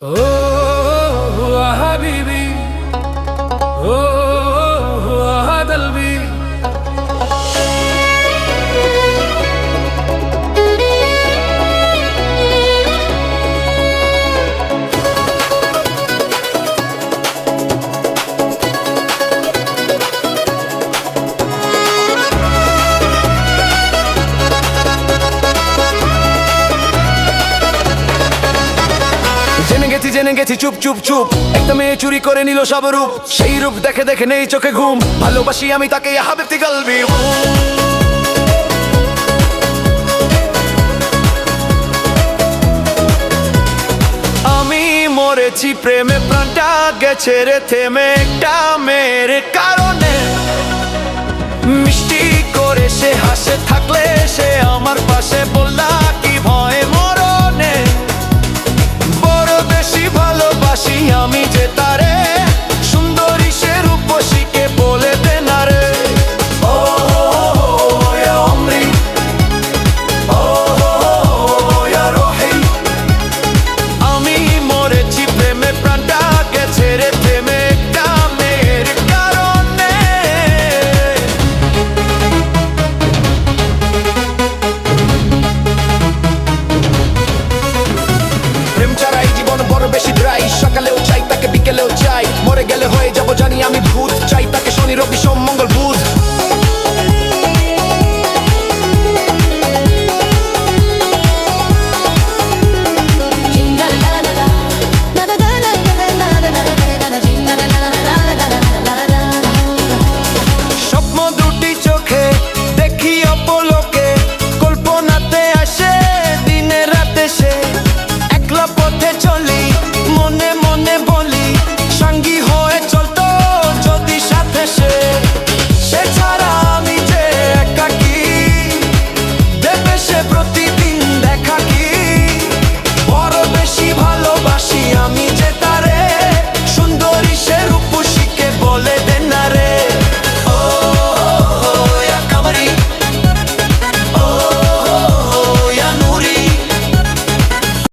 Oh, জেনে গেছি জেনে গেছি, চুপ চুপ চুপ। একটা মেয়ে চুরি করে নিল সব রূপ। সেই রূপ দেখে দেখে নেই চোখে ঘুম। ভালোবাসি আমি তাকে হাবিবতি গলবি আমি মরেছি প্রেমে, প্রাণটা গেছে রে থেমে। একটা মেয়ের কারণে মিষ্টি করে সে হাসে, থাকলে সে আমার পাশে